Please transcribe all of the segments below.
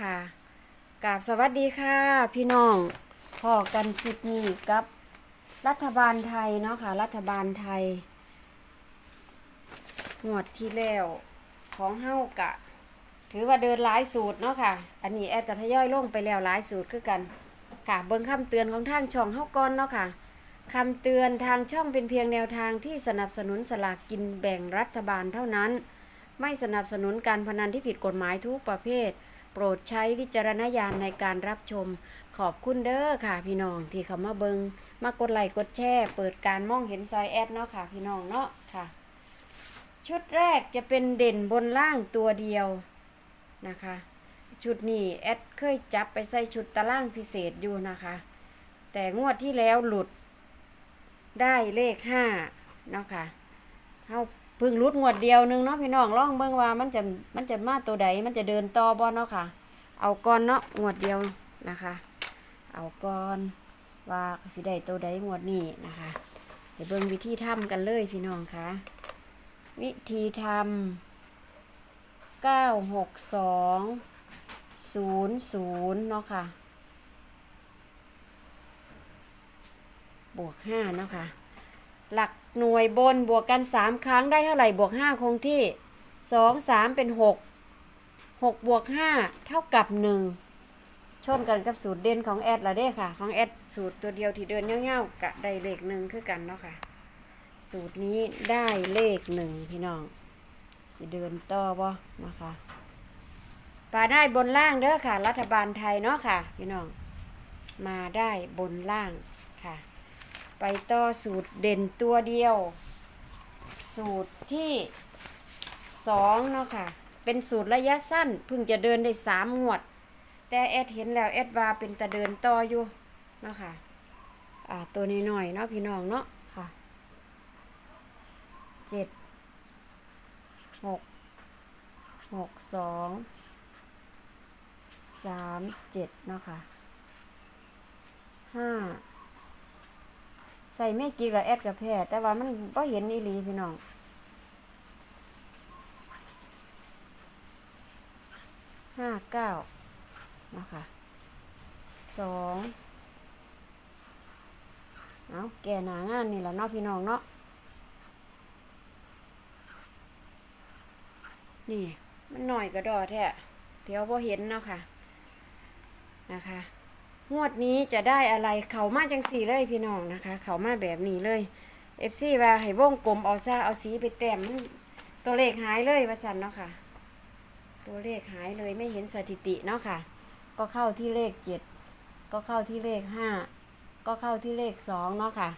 ค่ะกราบสวัสดีค่ะ พี่น้องพอกันคลิปนี้กับรัฐบาลไทยเนาะค่ะ รัฐบาลไทยงวดที่แล้วของเฮ้ากะ ถือว่าเดินหลายสูตรเนาะค่ะ อันนี้แอดจะทยอยลงไปแล้วหลายสูตรคือกัน ค่ะ เบิ่งคำเตือนของทางช่องเฮ้าก่อนเนาะค่ะคำเตือนทางช่องเป็นเพียงแนวทางที่สนับสนุนสลากกินแบ่งรัฐบาลเท่านั้น ไม่สนับสนุนการพนันที่ผิดกฎหมายทุกประเภท โปรดใช้วิจารณญาณในการรับชม ขอบคุณเด้อค่ะ พี่น้องที่เขามาเบิงมากดไลค์กดแชร์เปิดการมองเห็นซอยแอดเนาะค่ะ พี่น้องเนาะค่ะ ชุดแรกจะเป็นเด่นบนล่างตัวเดียวนะคะ ชุดนี้แอดเคยจับไปใส่ชุดตารางพิเศษอยู่นะคะ แต่งวดที่แล้วหลุดได้เลขห้าเนาะค่ะเฮา เพิ่งรุดงวดเดียวหนึงเนาะพี่น้องลองเบิ่งว่ามันจะมันจะมาตัวใดมันจะเดินต่อบ่เนาะค่ะ เอาก่อนเนาะงวดเดียวนะคะ เอาก่อนว่าสิได้ตัวใดงวดนี้นะคะ เดี๋ยวเบิ่งวิธีทำกันเลยพี่น้องคะวิธีทำเก้าหกสองศูนย์ศูนย์เนาะค่ะ บวกห้าเนาะค่ะ หลัก หน่วยบนบวกกันสามครั้งได้เท่าไหร่บวกห้าคงที่สองสามเป็นหกหกบวกห้าเท่ากับหนึ่งชนกันกับสูตรเด่นของแอดละเด้ค่ะ ของแอดสูตรตัวเดียวที่เดินเงี้ยวๆกะได้เลขหนึ่งคือกันเนาะค่ะ สูตรนี้ได้เลขหนึ่งพี่น้อง สิเดินต่อบ่นะคะปาได้บนล่างเด้อค่ะ รัฐบาลไทยเนาะค่ะ พี่น้อง มาได้บนล่างค่ะ ไปต่อสูตรเด่นตัวเดียว สูตรที่สองเนาะค่ะ เป็นสูตรระยะสั้นเพิ่งจะเดินได้สามงวด แต่แอดเห็นแล้วแอดว่าเป็นตะเดินต่ออยู่เนาะค่ะอ่าตัวนี้หน่อยๆเนาะพี่น้องเนาะค่ะเจ็ดหกหกสองสามเจ็ดเนาะค่ะห้า ใส่ไม่กี่ละแอดกับแพรแต่ว่ามันก็เห็นอีหลีพี่น้องห้าเก้านะคะสองเอาแก่หนางานนี่แหละเนาะพี่น้องเนาะนี่ มันหน่อยก็ดอแท้เดี๋ยวพอเห็นเนาะค่ะนะคะ งวดนี้จะได้อะไรเขามาจังสีเลยพี่น้องนะคะ เขามาแบบนี้เลยเอฟซีว่าให้วงกลมเอาซาเอาสีไปแต้มตัวเลขหายเลยว่าสันเนาะค่ะ ตัวเลขหายเลยไม่เห็นสถิติเนาะค่ะ ก็เข้าที่เลขเจ็ดก็เข้าที่เลขห้าก็เข้าที่เลขสองเนาะค่ะ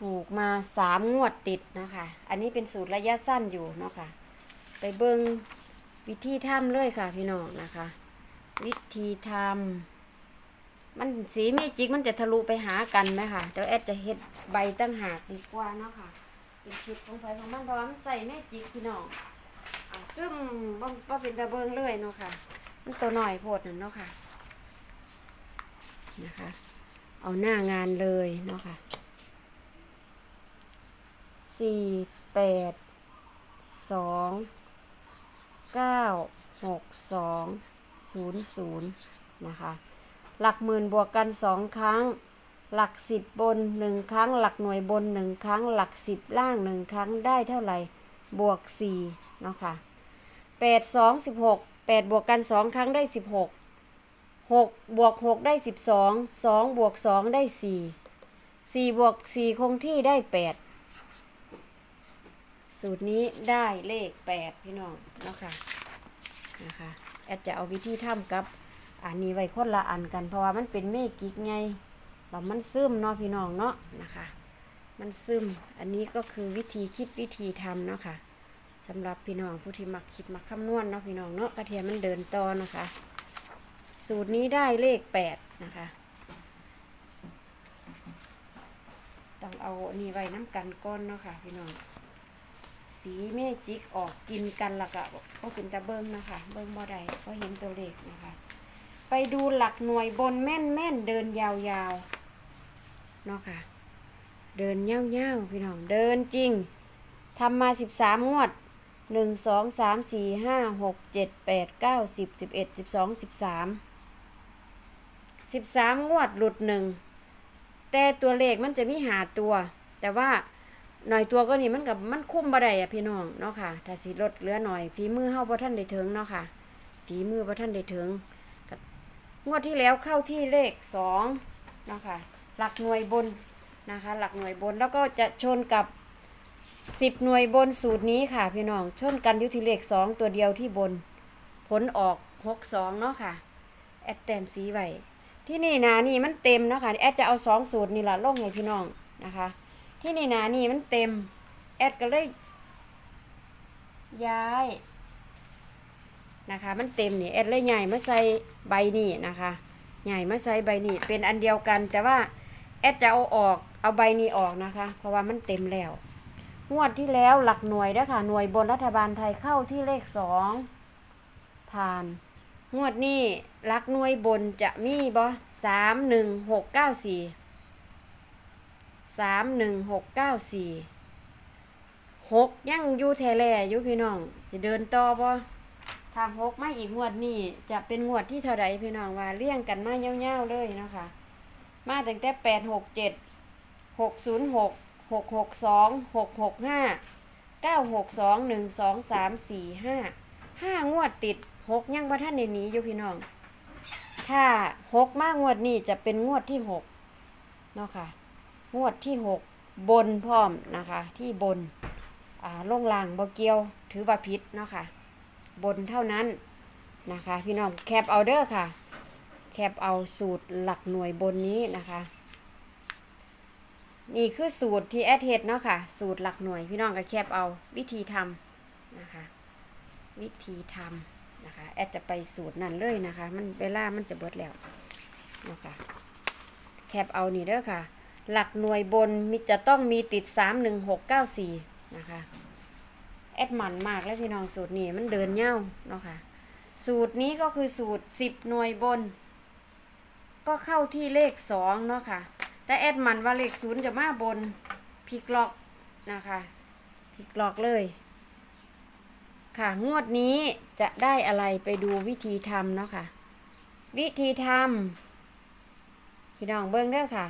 ถูกมาสามงวดติดเนาะคะอันนี้เป็นสูตรระยะสั้นอยู่เนาะค่ะ ไปเบิง วิธีทำเลยค่ะพี่น้องนะคะ วิธีทำมันสีเมจิกมันจะทะลุไปหากันไหมค่ะเดี๋ยวแอดจะเฮ็ดใบตั้งหากดีกว่าเนาะค่ะเป็นชุดของไฟของมันเพราะมันใส่เมจิกพี่น้องอซึ่งบ่บ่เป็นตะเบิงเลยเนาะค่ะ มันตัวหน่อยโพดนั่นเนาะค่ะนะคะ เอาหน้างานเลยเนาะค่ะสี่แปดสอง เก้าหกสองศูนย์ศูนย์นะคะ หลักหมื่นบวกกันสองครั้ง หลักสิบบนหนึ่งครั้ง หลักหน่วยบนหนึ่งครั้ง หลักสิบล่างหนึ่งครั้งได้เท่าไหร่ บวกสี่เนาะค่ะแปดสองสิบหกแปดบวกกันสองครั้งได้สิบหกหกบวกหกได้สิบสองสองบวกสองได้สี่สี่บวกสี่คงที่ได้แปด สูตรนี้ได้เลขแปดพี่น้องเนาะค่ะนะคะแอดจะเอาวิธีทำกับอันนี้ไว้คนละอันกันเพราะว่ามันเป็นเมกิกไงแล้วมันซึมเนาะพี่น้องเนาะนะคะ มันซึมอันนี้ก็คือวิธีคิดวิธีทำเนาะค่ะสำหรับพี่น้องผู้ที่มักคิดมักคำนวณเนาะพี่น้องเนาะกระเทียมมันเดินต่อนะคะ สูตรนี้ได้เลขแปดนะคะต้องเอาอันนี้ไว้น้ำกันก้อนเนาะค่ะพี่น้อง สีเมจิกออกกินกันละก็ก็เป็นตะเบิ้งนะคะ เบิ้งบ่ได้ก็เห็นตัวเลขนะคะ ไปดูหลักหน่วยบนแม่นแม่นเดินยาวๆเนาะค่ะ เดินเง่าๆพี่น้องเดินจริงทำมาสิบสามงวดหนึ่งสองสามสี่ห้าหกเจ็ดแปดเก้าสิบสิบเอ็ดสิบสองสิบสามสิบสามงวดหลุดหนึ่งแต่ตัวเลขมันจะมีหาตัว แต่ว่า หน่อยตัวก็นี่มันกับมันคุ้มบ่ได้อะพี่น้องเนาะค่ะถ้าสิลดเหลือหน่อยฝีมือเฮาบ่ท่านได้ถึงเนาะค่ะฝีมือบ่ท่านได้ถึงก็งวดที่แล้วเข้าที่เลขสองเนาะค่ะหลักหน่วยบนนะคะ หลักหน่วยบนแล้วก็จะชนกับสิบหน่วยบนสูตรนี้ค่ะ พี่น้องชนกันอยุทิเลขสองตัวเดียวที่บน ผลออกหกสองเนาะค่ะ แอดแต้มสีไว้ที่นี่นานี่มันเต็มเนาะค่ะแอดจะเอาสองสูตรนี่ละลงให้พี่น้องนะคะ ที่นี่นานี่มันเต็ม แอดก็เลย ย้าย นะคะ มันเต็มนี่แอดเลยใหญ่มาใส่ใบนี่นะคะ ใหญ่มาใส่ใบนี่เป็นอันเดียวกัน แต่ว่าแอดจะเอาออกเอาใบนี้ออกนะคะ เพราะว่ามันเต็มแล้วงวดที่แล้วหลักหน่วยด้อค่ะหน่วยบนรัฐบาลไทยเข้าที่เลขสองผ่าน งวดนี้หลักหน่วยบนจะมีบ่สามหนึ่งหกเก้าสี่ สามหนึ่งหกเก้าสี่หกยังอยู่แทแลอยู่พี่น้อง จะเดินต่อบ่ทางหกมาอีกงวดนี้จะเป็นงวดที่เท่าไรพี่น้องว่าเลี่ยงกันมาเงี้ยวๆเลยนะคะมาตั้งแต่แปดหกเจ็ดหกศูนย์หกหกหกสองหกหกห้าเก้าหกสองหนึ่งสองสามสี่ห้าห้างวดติดหกยังบ่ท่านในนี้อยู่พี่น้อง ถ้าหกมากงวดนี้จะเป็นงวดที่หกเนาะค่ะ งวดที่หกบนพร้อมนะคะ ที่บนอ่าลงล่างบ่เกียว ถือว่าพิษเนาะค่ะ บนเท่านั้นนะคะ พี่น้องแคปเอาเดอร์ค่ะ แคปเอาสูตรหลักหน่วยบนนี้นะคะ นี่คือสูตรที่แอดเฮดเนาะค่ะ สูตรหลักหน่วย พี่น้องก็แคบเอาวิธีทำนะคะ วิธีทำนะคะ แอดจะไปสูตรนั่นเลยนะคะ มันเวลามันจะเบิดแล้วเนาะค่ะแคบเอานี่เด้อค่ะ หลักหน่วยบนมีจะต้องมีติด 3 1 6 9 4 นะคะ แอดมันมากแล้วพี่น้องสูตรนี้มันเดินเง่าเนาะค่ะ สูตรนี้ก็คือสูตร 10 หน่วยบน ก็เข้าที่เลข 2 เนาะค่ะ แต่แอดมันว่าเลขศูนย์จะมาบนพลิกล็อกนะคะพลิกล็อกเลย ค่ะงวดนี้จะได้อะไรไปดูวิธีทำเนาะค่ะ วิธีทำพี่น้องเบิ้งเด้อค่ะ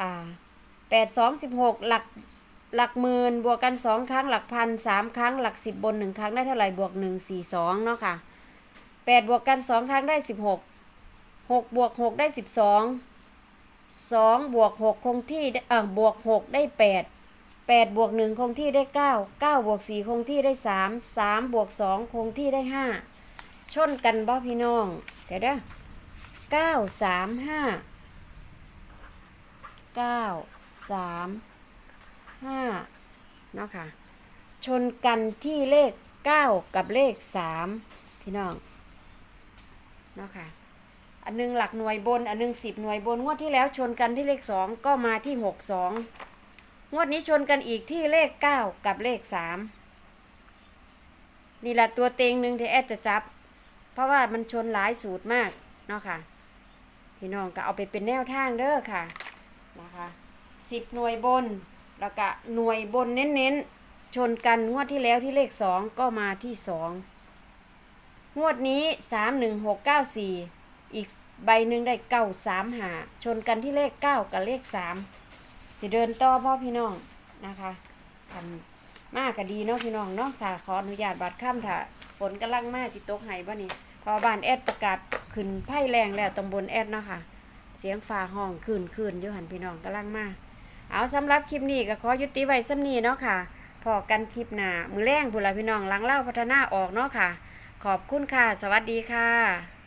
อ่าแปดสองสิบหกหลักหลักหมื่นบวกกันสองครั้งหลักพันสามครั้งหลักสิบบนหนึ่งครั้งได้เท่าไหร่บวกหนึ่งสี่สองเนาะค่ะแปดบวกกันสองครั้งได้สิบหกหกบวกหกได้สิบสองสองบวกหกคงที่เออบวกหกได้แปดแปดบวกหนึ่งคงที่ได้เก้าเก้าบวกสี่คงที่ได้สามสามบวกสองคงที่ได้ห้าชนกันบ่พี่น้อง เดี๋ยวเด้อเก้าสามห้า เก้าสามห้าเนาะค่ะ ชนกันที่เลขเก้ากับเลขสามพี่น้องเนาะค่ะ อันหนึงหลักหน่วยบน อันหนึงสิบหน่วยบน งวดที่แล้วชนกันที่เลขสองก็มาที่หกสองงวดนี้ชนกันอีกที่เลขเก้ากับเลขสามนี่แหละตัวเต็งหนึ่งที่แอดจะจับ เพราะว่ามันชนหลายสูตรมากเนาะค่ะ พี่น้องก็เอาไปเป็นแนวทางเด้อค่ะ นะคะสิบหน่วยบน แล้วก็หน่วยบนเน้นๆ ชนกันงวดที่แล้วที่เลขสองก็มาที่สองงวดนี้สามหนึ่งหกเก้าสี่อีกใบหนึ่งได้เก้าสามหาชนกันที่เลขเก้ากับเลขสามสิเดินต่อพ่อพี่น้องนะคะทันมากก็ดีเนาะพี่น้องเนาะค่ะขออนุญาตบัดค่ำถ้าฝนกำลังมากจิตตกไห้บ่นี่พอบ้านแอดประกาศขึ้นไพ่แรงแล้วตำบลแอดเนาะค่ะ เสียงฟ้าห้องคืนคืนอยู่หันพี่น้องกำลังมาเอาสำหรับคลิปนี้ก็ขอยุติไว้สำนีเนาะค่ะพอกันคลิปหน้ามือแรงบุรพี่น้องหลังเล่าพัฒนาออกเนาะค่ะ ขอบคุณค่ะ สวัสดีค่ะ